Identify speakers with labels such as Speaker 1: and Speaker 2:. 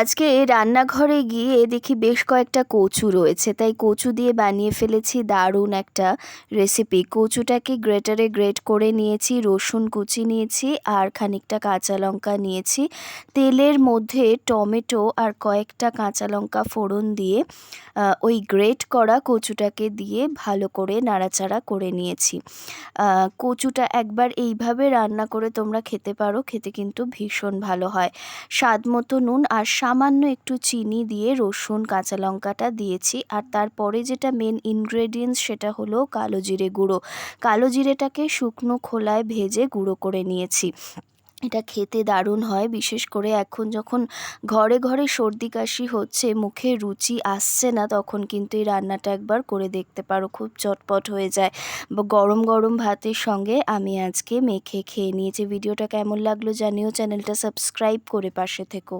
Speaker 1: আজকে রান্নাঘরে গিয়ে দেখি বেশ কয়েকটা কচু রয়েছে, তাই কচু দিয়ে বানিয়ে ফেলেছি দারুণ একটা রেসিপি কচুটাকে গ্রেটারে গ্রেট করে নিয়েছি, রসুন কুচি নিয়েছি আর খানিকটা কাঁচা লঙ্কা নিয়েছি। তেলের মধ্যে টমেটো আর কয়েকটা কাঁচা লঙ্কা ফোড়ন দিয়ে ওই গ্রেট করা কচুটাকে দিয়ে ভালো করে নাড়াচাড়া করে নিয়েছি। কচুটা একবার এইভাবে রান্না করে তোমরা খেতে পারো, খেতে কিন্তু ভীষণ ভালো হয়। স্বাদ মতো নুন আর সামান্য একটু চিনি দিয়ে রসুন, কাঁচা লঙ্কাটা দিয়েছি। আর তারপরে যেটা মেন ইনগ্রেডিয়েন্টস সেটা হলো কালো জিরে গুঁড়ো। কালো জিরেটাকে শুকনো খোলায় ভেজে গুঁড়ো করে নিয়েছি। এটা খেতে দারুণ হয়, বিশেষ করে এখন যখন ঘরে ঘরে সর্দি কাশি হচ্ছে, মুখে রুচি আসছে না, তখন কিন্তু এই রান্নাটা একবার করে দেখতে পারো, খুব চটপট হয়ে যায়। গরম গরম ভাতের সঙ্গে আমি আজকে মেখে খেয়ে নিয়েছি। ভিডিওটা কেমন লাগল জানিও, চ্যানেলটা সাবস্ক্রাইব করে পাশে থেকো।